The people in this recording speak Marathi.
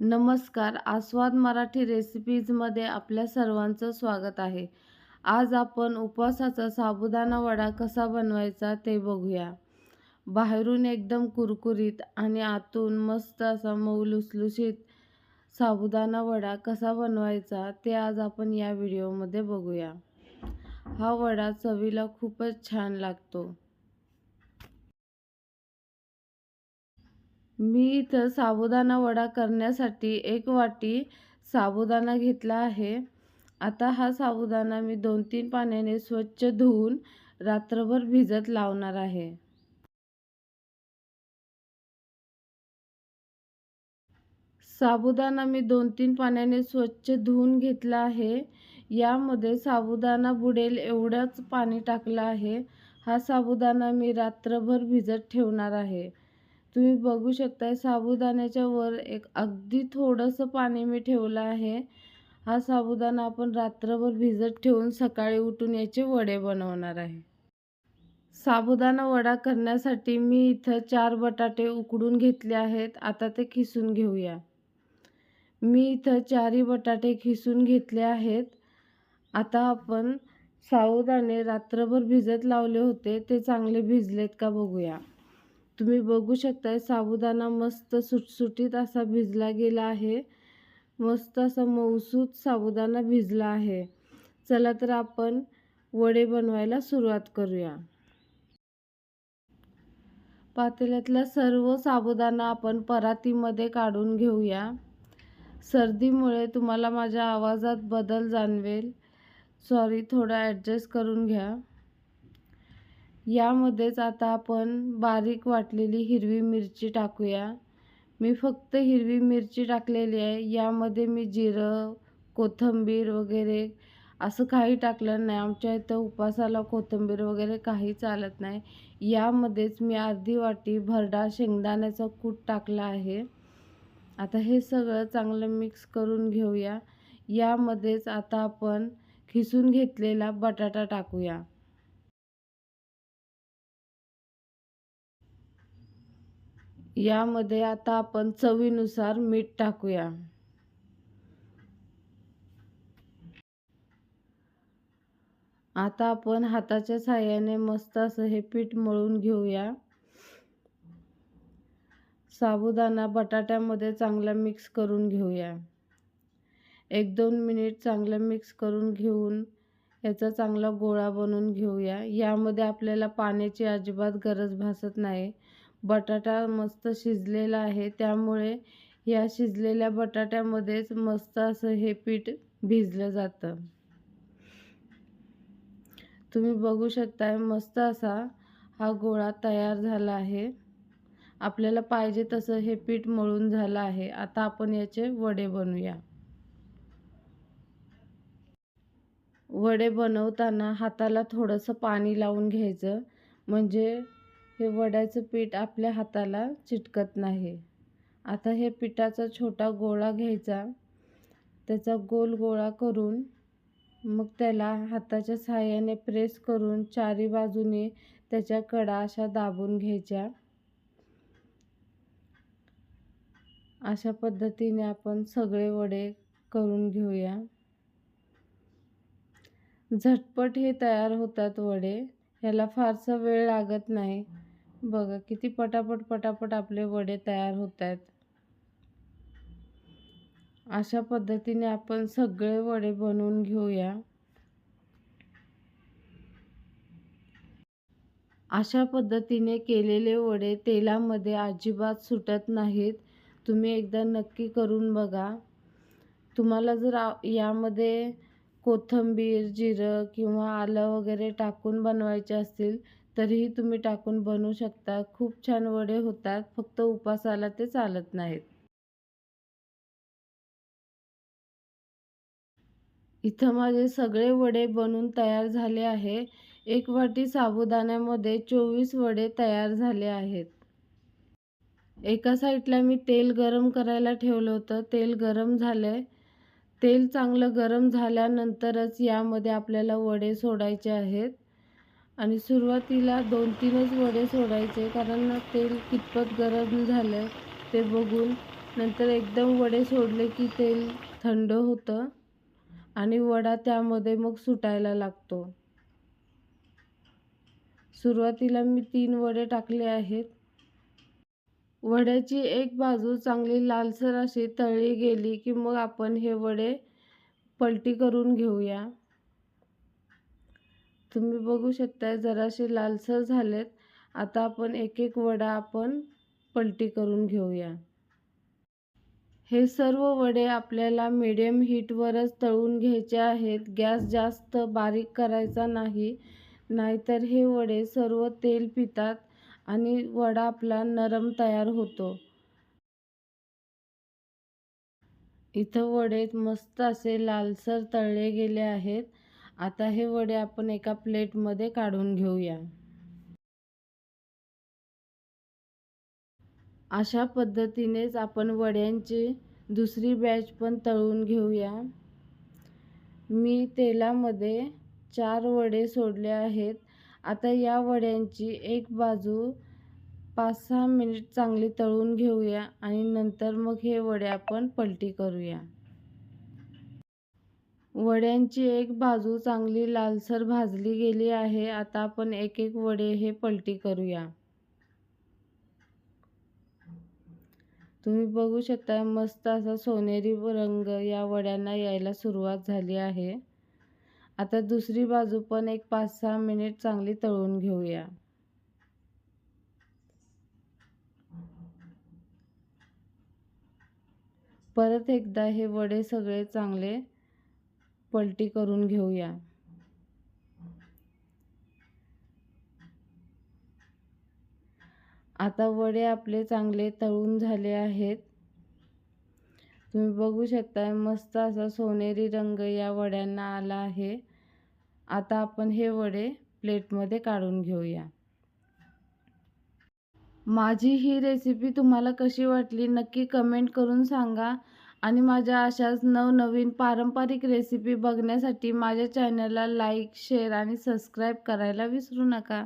नमस्कार. आस्वाद मराठी रेसिपीजमध्ये आपल्या सर्वांचं स्वागत आहे. आज आपण उपवासाचा साबुदाणा वडा कसा बनवायचा ते बघूया. बाहेरून एकदम कुरकुरीत आणि आतून मस्त असा मऊ लुसलुशीत साबुदाणा वडा कसा बनवायचा ते आज आपण या व्हिडिओमध्ये बघूया. हा वडा चवीला खूपच छान लागतो. मी इथं साबुदाणा वडा करण्यासाठी एक वाटी साबुदाणा घेतला आहे. आता हा साबुदाणा मी दोन तीन पाण्याने स्वच्छ धुवून रात्रभर भिजत लावणार आहे. साबुदाणा मी दोन तीन पाण्याने स्वच्छ धुवून घेतला आहे. यामध्ये साबुदाणा बुडेल एवढंच पाणी टाकलं आहे. हा साबुदाणा मी रात्रभर भिजत ठेवणार आहे. तुम्ही बघू शकताय साबुदाण्याच्या वर एक अगदी थोडंसं पाणी मी ठेवलं आहे. हा साबुदाणा आपण रात्रभर भिजत ठेवून सकाळी उठून याचे वडे बनवणार आहे. साबुदाणा वडा करण्यासाठी मी इथं चार बटाटे उकडून घेतले आहेत. आता ते खिसून घेऊया. मी इथं चारही बटाटे खिसून घेतले आहेत. आता आपण साबुदाणे रात्रभर भिजत लावले होते. ते चांगले भिजलेत का बघूया. तुम्ही बघू शकताय साबुदाणा मस्त सुटसुटीत असा भिजला गेला आहे. मस्त असा मऊसूत साबुदाणा भिजला आहे. चला तर आपण वडे बनवायला सुरुवात करूया. पातेल्यातला सर्व साबुदाणा आपण परातीमध्ये काढून घेऊया. सर्दीमुळे तुम्हाला माझ्या आवाजात बदल जाणवेल. सॉरी थोडं ॲडजस्ट करून घ्या. यामध्येच आता आपण बारीक वाटलेली हिरवी मिरची टाकूया. मी फक्त हिरवी मिरची टाकलेली आहे. यामध्ये मी जिरं कोथिंबीर वगैरे असं काही टाकलं नाही. आमच्या इथं उपासाला कोथिंबीर वगैरे काही चालत नाही. यामध्येच मी अर्धी वाटी भरडा शेंगदाण्याचा कूट टाकला आहे. आता हे सगळं चांगलं मिक्स करून घेऊया. यामध्येच आता आपण खिसून घेतलेला बटाटा टाकूया. यामध्ये आता आपण चवीनुसार मीठ टाकूया. आता आपण हाताच्या साह्याने मस्त असं हे पीठ मळून घेऊया. साबुदाणा बटाट्यामध्ये चांगला मिक्स करून घेऊया. एक दोन मिनिट चांगलं मिक्स करून घेऊन याचा चांगला गोळा बनवून घेऊया. यामध्ये आपल्याला पाण्याची अजिबात गरज भासत नाही. बटाटा मस्त शिजलेला आहे. त्यामुळे या शिजलेल्या बटाट्यामध्येच मस्त असं हे पीठ भिजलं जातं. तुम्ही बघू शकताय मस्त असा हा गोळा तयार झाला आहे. आपल्याला पाहिजे तसं हे पीठ मळून झालं आहे. आता आपण याचे वडे बनवूया. वडे बनवताना हाताला थोडंसं पाणी लावून घ्यायचं. म्हणजे हे वड्याचं पीठ आपल्या हाताला चिटकत नाही. आता हे पिठाचा छोटा गोळा घ्यायचा. त्याचा गोल गोळा करून मग त्याला हाताच्या सहाय्याने प्रेस करून चारी बाजूने त्याच्या कडा अशा दाबून घ्यायच्या. अशा पद्धतीने आपण सगळे वडे करून घेऊया. झटपट हे तयार होतात वडे. ह्याला फारसा वेळ लागत नाही. बघा किती पटापट पटापट आपले वडे तयार होत आहेत अशा पद्धतीने आपण सगळे वडे बनवून घेऊया. अशा पद्धतीने केलेले वडे तेलामध्ये अजिबात सुटत नाहीत. तुम्ही एकदा नक्की करून बघा. तुम्हाला जर यामध्ये कोथिंबीर जिरं किंवा आलं वगैरे टाकून बनवायचे असतील तरीही तुम्ही टाकून बनवू शकता. खूप छान वडे होतात. फक्त उपासाला ते चालत नाहीत. इथं माझे सगळे वडे बनून तयार झाले आहे. एक वाटी साबुदाण्यामध्ये चोवीस वडे तयार झाले आहेत. एका साईडला मी तेल गरम करायला ठेवलं होतं. तेल गरम झालं. तेल चांगलं गरम झाल्यानंतरच यामध्ये आपल्याला वडे सोडायचे आहेत. आणि सुरुवातीला दोन तीनच वडे सोडायचे कारण तेल कितपत गरम झालं ते बघून नंतर एकदम वडे सोडले की तेल थंड होतं आणि वडा त्यामध्ये मग सुटायला लागतो. सुरुवातीला मी तीन वडे टाकले आहेत. वड्याची एक बाजू चांगली लालसर अशी तळली गेली की मग आपण हे वडे पलटी करून घेऊया. तुम्ही बघू शकताय जरासे लालसर झालेत. आता आपण एक एक वडा आपण पलटी करून घेऊया. हे सर्व वडे आपल्याला मिडियम हीटवरच तळून घ्यायचे आहेत. गॅस जास्त बारीक करायचा नाही नाहीतर हे वडे सर्व तेल पितात आणि वडा आपला नरम तयार होतो. इथं वडे मस्त असे लालसर तळले गेले आहेत. आता हे वडे आपण एका प्लेटमध्ये काढून घेऊया. अशा पद्धतीनेच आपण वड्यांची दुसरी बॅच पण तळून घेऊया. मी तेलामध्ये चार वडे सोडले आहेत. आता या वड्यांची एक बाजू पाच सहा मिनिट चांगली तळून घेऊया आणि नंतर मग हे वडे आपण पलटी करूया. वड्यांची एक बाजू चांगली लालसर भाजली गेली आहे. आता आपण एक एक वडे हे पलटी करूया. तुम्ही बघू शकता मस्त असा सोनेरी रंग या वड्यांना यायला सुरुवात झाली आहे. आता दुसरी बाजू पण एक पाच सहा मिनिट चांगली तळून घेऊया. परत एकदा हे वडे सगळे चांगले पलटी करून घेऊया. आता वडे आपले चांगले तळून झाले आहेत. तुम्ही बघू शकता मस्त असा सोनेरी रंग या वड्यांना आला आहे. आता आपण हे वडे प्लेटमध्ये काढून घेऊया. माझी ही रेसिपी तुम्हाला कशी वाटली नक्की कमेंट करून सांगा. आणि माझ्या अशाच नवनवीन पारंपरिक रेसिपी बघण्यासाठी माझ्या चॅनलला लाईक शेअर आणि सबस्क्राईब करायला विसरू नका.